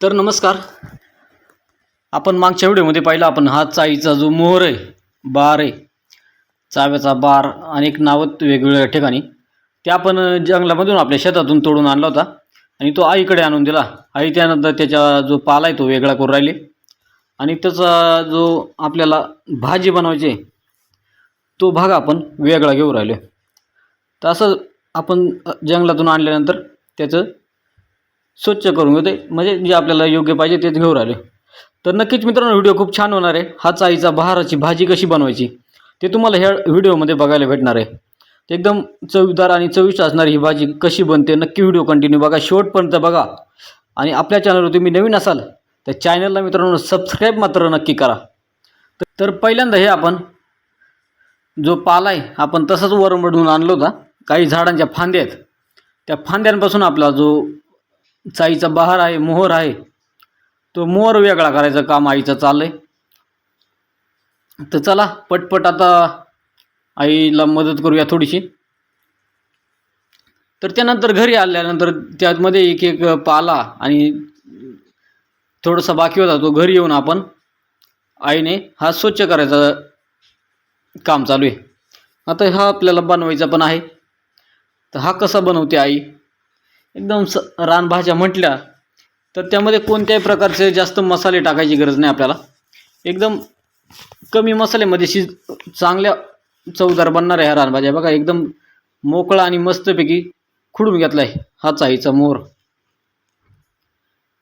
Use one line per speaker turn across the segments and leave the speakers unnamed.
तर नमस्कार. आपण मागच्या व्हिडिओमध्ये पाहिलं आपण हा चाईचा जो मोहर आहे बार आहे चाव्याचा बार अनेक नावं वेगवेगळ्या ठिकाणी ते आपण जंगलामधून आपल्या शेतातून तोडून आणला होता आणि तो आईकडे आणून दिला. आई त्यानंतर त्याचा जो पाला आहे तो वेगळा करून राहिले. आणि त्याचा जो आपल्याला भाजी बनवायची आहे, तो भाग आपण वेगळा घेऊन राहिलो. तर असं आपण जंगलातून आणल्यानंतर त्याचं स्वच्छ करून घेते म्हणजे जे आपल्याला योग्य पाहिजे तेच घेऊन राहिले. तर नक्कीच मित्रांनो व्हिडिओ खूप छान होणार आहे. हा आईचा बहाराची भाजी कशी बनवायची ते तुम्हाला ह्या व्हिडिओमध्ये बघायला भेटणार आहे. ते एकदम चवीदार आणि चविष्ट असणारी ही भाजी कशी बनते नक्की व्हिडिओ कंटिन्यू बघा. शेवटपर्यंत बघा. आणि आपल्या चॅनलवर तुम्ही नवीन असाल तर चॅनलला मित्रांनो सबस्क्राईब मात्र नक्की करा. तर- पहिल्यांदा हे आपण जो पाला आहे आपण तसंच वरमडून आणलो होता. काही झाडांच्या फांद्या आहेत. त्या फांद्यांपासून आपला जो चाईचा बहार आहे मोहर आहे तो मोहर वेगळा करायचं काम आईचं चाललंय. तर चला पटपट आता आईला मदत करूया थोडीशी. तर त्यानंतर घरी आल्यानंतर त्यामध्ये एक एक पाला आणि थोडासा बाकी होता तो घरी येऊन आपण आईने हा स्वच्छ करायचा काम चालू आहे. आता हा आपल्याला बनवायचा पण आहे. तर हा कसा बनवते आई? एकदम स रानभाज्या म्हटल्या तर त्यामध्ये कोणत्याही प्रकारचे जास्त मसाले टाकायची गरज नाही आपल्याला. एकदम कमी मसाल्यामध्ये शिज चांगल्या चवदार बनणार आहे ह्या रानभाज्या. बघा एकदम मोकळा आणि मस्तपैकी खुडून घेतला आहे हा चाईचा मोर.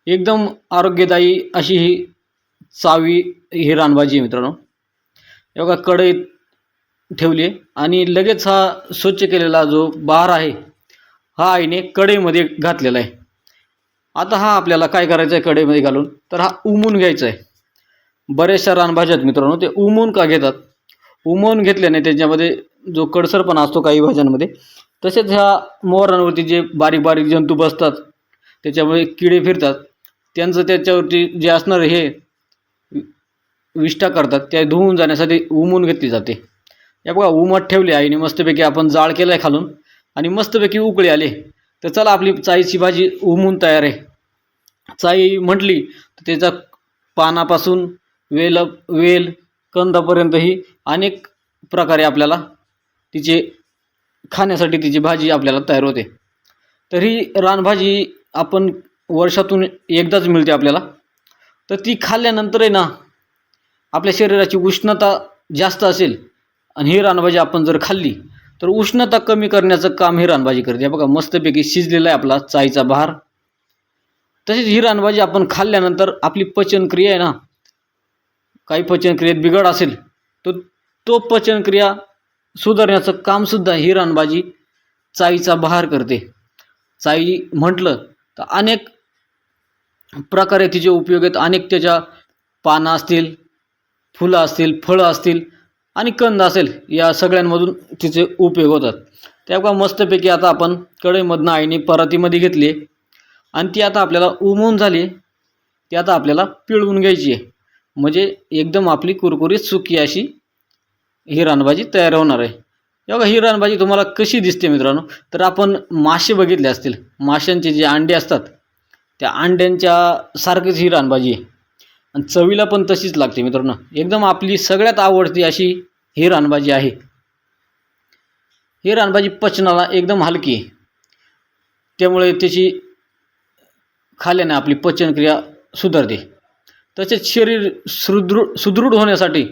एकदम आरोग्यदायी अशी ही चावी ही रानभाजी आहे मित्रांनो. हे बघा कढईत ठेवली आहे आणि लगेच हा स्वच्छ केलेला जो बहार आहे हा आईने कढईमध्ये घातलेला आहे. आता हा आपल्याला काय करायचं आहे कढईमध्ये घालून? तर हा उमून घ्यायचा आहे. बऱ्याचशा रानभाज्या आहेत मित्रांनो ते उमून का घेतात? उमवून घेतल्याने त्याच्यामध्ये जो कडसरपणा असतो काही भाज्यांमध्ये तसेच ह्या मोहरांवरती जे बारीक बारीक जंतू बसतात त्याच्यामुळे किडे फिरतात त्यांचं त्याच्यावरती जे असणार हे विष्ठा करतात त्या धुवून जाण्यासाठी उमून घेतली जाते. या बघा उमट ठेवली आईने मस्तपैकी आपण जाळ केला आहे खालून. आणि मस्तपैकी उकळे आले. तर चला आपली चाईची भाजी उमून तयार आहे. चाई म्हटली तर त्याचा पानापासून वेल वेल कंदापर्यंत ही अनेक प्रकारे आपल्याला तिचे खाण्यासाठी तिची भाजी आपल्याला तयार होते. तर ही रानभाजी आपण वर्षातून एकदाच मिळते आपल्याला. तर ती खाल्ल्यानंतर आहे ना आपल्या शरीराची उष्णता जास्त असेल आणि ही रानभाजी आपण जर खाल्ली तर उष्णता कमी करण्याचं काम ही रानभाजी करते. बघा मस्तपैकी शिजलेला आहे आपला चाईचा बहार. तसेच ही रानभाजी आपण खाल्ल्यानंतर आपली पचनक्रिया आहे ना काही पचनक्रियेत बिघड असेल तर तो पचनक्रिया सुधारण्याचं कामसुद्धा ही रानभाजी चाईचा बहार करते. चाई म्हटलं तर अनेक प्रकारे तिचे उपयोग आहेत. अनेक त्याच्या पानं असतील फुलं असतील फळं असतील आणि कंद असेल या सगळ्यांमधून तिचे उपयोग होतात. त्यामुळे मस्तपैकी आता आपण कढईमधनं आईने परातीमध्ये घेतली आणि ती आता आपल्याला उमवून झाली ती आता आपल्याला पिळवून घ्यायची आहे. म्हणजे एकदम आपली कुरकुरीत सुकी अशी ही रानभाजी तयार होणार आहे. बघा ही रानभाजी तुम्हाला कशी दिसते मित्रांनो? तर आपण मासे बघितले असतील. माशांचे जे अंडे असतात त्या अंड्यांच्या सारखीच ही रानभाजी आहे. आणि चवीला पण तशीच लागते मित्रांनो. एकदम आपली सगळ्यात आवडती अशी ही रानभाजी आहे. ही रानभाजी पचनाला एकदम हलकी आहे. त्यामुळे त्याची खाल्ल्याने आपली पचनक्रिया सुधारते. तसेच शरीर सुदृढ सुदृढ होण्यासाठी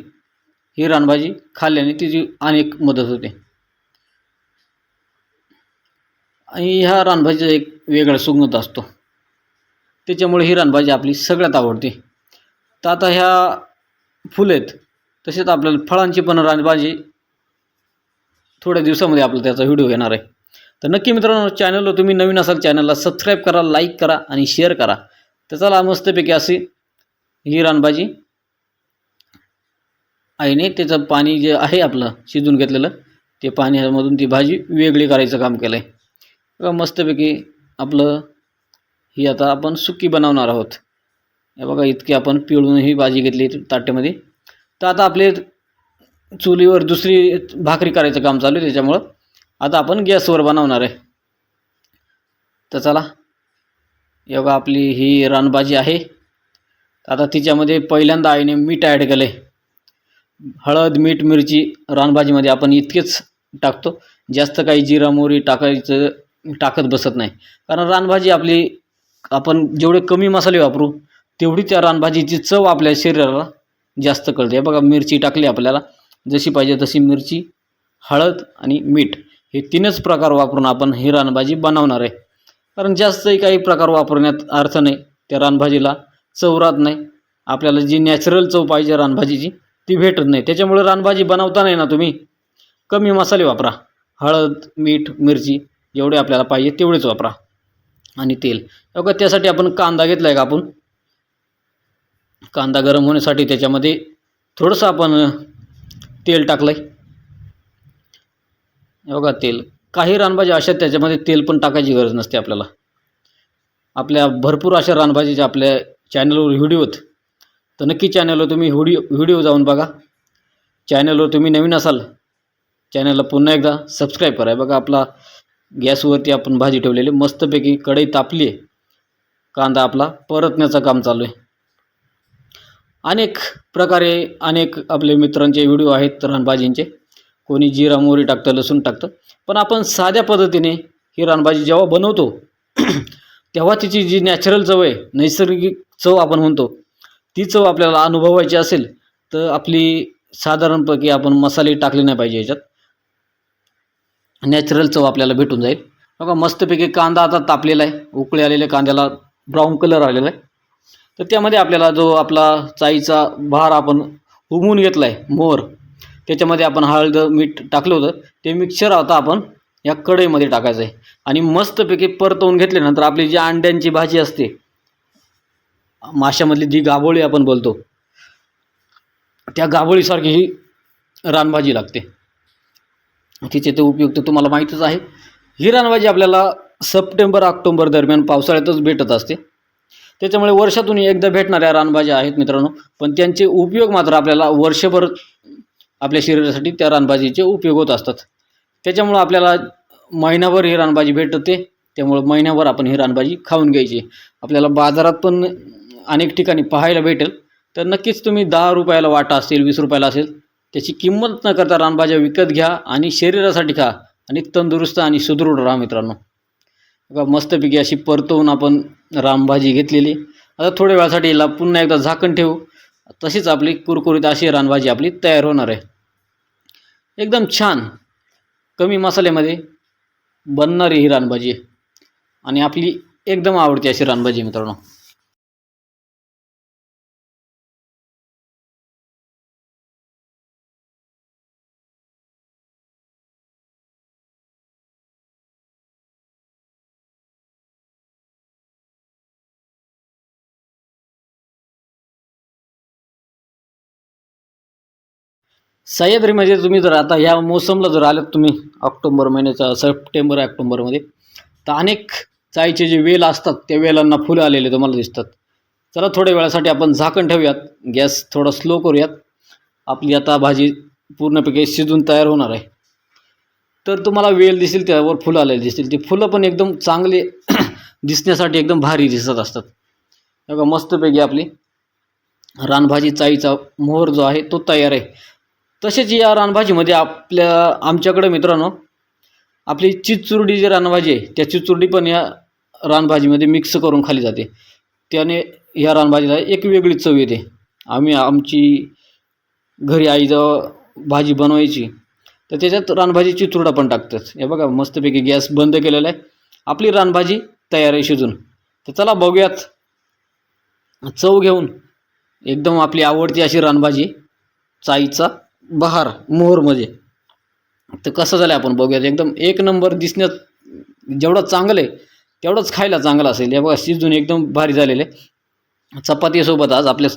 ही रानभाजी खाल्ल्याने तिची अनेक मदत होते. आणि ह्या रानभाजीचा एक वेगळा सुगंध असतो. त्याच्यामुळे ही रानभाजी आपली सगळ्यात आवडते. तर आता ह्या फुलं आहेत. तसेच आपल्याला फळांची पण रानभाजी थोड्या दिवसामध्ये आपला त्याचा व्हिडिओ येणार आहे. तर नक्की मित्रांनो चॅनलवर तुम्ही नवीन असाल चॅनलला सबस्क्राईब करा लाईक करा आणि शेअर करा. तर चला मस्तपैकी अशी ही रानभाजी आईने त्याचं पाणी जे आहे आपलं शिजून घेतलेलं ते पाण्यामधून ती भाजी वेगळी करायचं काम केलं आहे मस्तपैकी आपलं ही आता आपण सुकी बनवणार आहोत. हे बघा इतकी आपण पिळून ही भाजी घेतली ताट्यामध्ये. तर आता आपले चुलीवर दुसरी भाकरी करायचं काम चालू आहे त्याच्यामुळं. आता आपण गॅसवर बनवणार आहे. तर चला हे बघा आपली ही रानभाजी आहे. आता तिच्यामध्ये पहिल्यांदा आईने मीठ ॲड केलं आहे हळद मीठ मिरची रानभाजीमध्ये आपण इतकेच टाकतो. जास्त काही जिरा मोहरी टाकायचं टाकत बसत नाही. कारण रानभाजी आपली आपण जेवढे कमी मसाले वापरू तेवढी त्या रानभाजीची चव आपल्या शरीराला जास्त कळते बघा मिरची टाकली आपल्याला. जशी पाहिजे तशी मिरची हळद आणि मीठ हे तीनच प्रकार वापरून आपण ही रानभाजी बनवणार आहे. कारण जास्तही काही प्रकार वापरण्यात अर्थ नाही. त्या रानभाजीला चव राहत नाही. आपल्याला जी नॅचरल चव पाहिजे रानभाजीची ती भेटत नाही. त्याच्यामुळे रानभाजी बनवता नाही ना तुम्ही. कमी मसाले वापरा. हळद मीठ मिरची जेवढे आपल्याला पाहिजे तेवढेच वापरा. आणि तेल. बघा त्यासाठी आपण कांदा घेतला आहे का आपण? कांदा गरम होण्यासाठी त्याच्यामध्ये थोडंसं आपण तेल टाकलं आहे बघा तेल. काही रानभाज्या अशा त्याच्यामध्ये तेल पण टाकायची गरज नसते आपल्याला. आपल्या भरपूर अशा रानभाजीच्या आपल्या चॅनलवर व्हिडिओ आहेत तर नक्की चॅनलवर तुम्ही व्हिडिओ व्हिडिओ जाऊन बघा. चॅनलवर तुम्ही नवीन असाल चॅनलला पुन्हा एकदा सबस्क्राईब करा. बघा आपला गॅसवरती आपण भाजी ठेवलेली मस्तपैकी कढई तापली आहे. कांदा आपला परतण्याचं काम चालू आहे. अनेक प्रकारे अनेक आपले मित्रांचे व्हिडिओ आहेत रानभाजींचे. कोणी जिरा मोहरी टाकतं लसूण टाकतं. पण आपण साध्या पद्धतीने ही रानभाजी जेव्हा बनवतो तेव्हा तिची जी नॅचरल चव आहे नैसर्गिक चव आपण म्हणतो ती चव आपल्याला अनुभवायची असेल तर आपली साधारणपैकी आपण मसाले टाकले नाही पाहिजे याच्यात. नॅचरल चव आपल्याला भेटून जाईल. बघा मस्तपैकी कांदा आता तापलेला आहे उकळे आलेल्या कांद्याला ब्राऊन कलर आलेला आहे. तर त्यामध्ये आपल्याला जो आपला चाईचा भार आपण उमवून घेतला आहे मोर त्याच्यामध्ये आपण हळद मीठ टाकलं होतं. ते मिक्सर आता आपण या कढईमध्ये टाकायचं आहे आणि मस्तपैकी परतवून घेतल्यानंतर आपली जी अंड्यांची भाजी असते माशामधली जी गाभोळी आपण बोलतो त्या गाभोळीसारखी ही रानभाजी लागते. तिचे ते उपयुक्त तुम्हाला माहीतच आहे. ही रानभाजी आपल्याला सप्टेंबर ऑक्टोबर दरम्यान पावसाळ्यातच भेटत असते. त्याच्यामुळे वर्षातून एकदा भेटणाऱ्या रानभाज्या आहेत मित्रांनो. पण त्यांचे उपयोग मात्र आपल्याला वर्षभर आपल्या शरीरासाठी त्या रानभाजीचे उपयोग होत असतात. त्याच्यामुळं आपल्याला महिनाभर ही रानभाजी भेटते. त्यामुळं महिन्याभर आपण ही रानभाजी खाऊन घ्यायची. आपल्याला बाजारात पण अनेक ठिकाणी पाहायला भेटेल. तर नक्कीच तुम्ही दहा रुपयाला वाटा असेल वीस रुपयाला असेल त्याची किंमत न करता रानभाज्या विकत घ्या आणि शरीरासाठी खा आणि तंदुरुस्त आणि सुदृढ राहा मित्रांनो. मस्तपैकी अशी परतवून आपण रानभाजी घेतलेली. आता थोड्या वेळासाठी याला पुन्हा एकदा झाकण ठेवू. तशीच आपली कुरकुरीत अशी रानभाजी आपली तयार होणार आहे. एकदम छान. कमी मसाल्यामध्ये बनणारी ही रानभाजी आहे. आणि आपली एकदम आवडती अशी रानभाजी मित्रांनो. सह्याद्रीमध्ये म्हणजे तुम्ही जर आता ह्या मोसमला जर आलात तुम्ही ऑक्टोंबर महिन्याचा सप्टेंबर ऑक्टोंबरमध्ये तर अनेक चायचे जे वेल असतात त्या वेलांना फुलं आलेले तुम्हाला दिसतात. चला थोड्या वेळासाठी आपण झाकण ठेवूयात. गॅस थोडा स्लो करूयात. आपली आता भाजी पूर्णपैकी शिजून तयार होणार आहे. तर तुम्हाला वेल दिसेल त्यावर फुलं आलेली दिसतील ती फुलं पण एकदम चांगले दिसण्यासाठी एकदम भारी दिसत असतात. बघा मस्तपैकी आपली रानभाजी चाईचा मोहर जो आहे तो तयार आहे. तसेच या रानभाजीमध्ये आपल्या आमच्याकडे मित्रांनो आपली चिचुरडी जी रानभाजी आहे त्या चिचुरडी पण या रानभाजीमध्ये मिक्स करून खाली जाते. त्याने ह्या रानभाजीला एक वेगळी चव येते. आम्ही आमची घरी आई जेव्हा भाजी बनवायची तर त्याच्यात रानभाजी चिचुरडा पण टाकतात. हे बघा मस्तपैकी गॅस बंद केलेला आहे. आपली रानभाजी तयार आहे शिजून. तर चला बघूयात. चव घेऊन एकदम आपली आवडती अशी रानभाजी चाईचा. बहार मोहरमध्ये तर कसं झालं आपण बघूयात. एकदम एक नंबर दिसण्यात जेवढं चांगलं आहे तेवढंच खायला चांगलं असेल. हे बघा शिजून एकदम भारी झालेलं आहे. चपातीसोबत आज आपल्या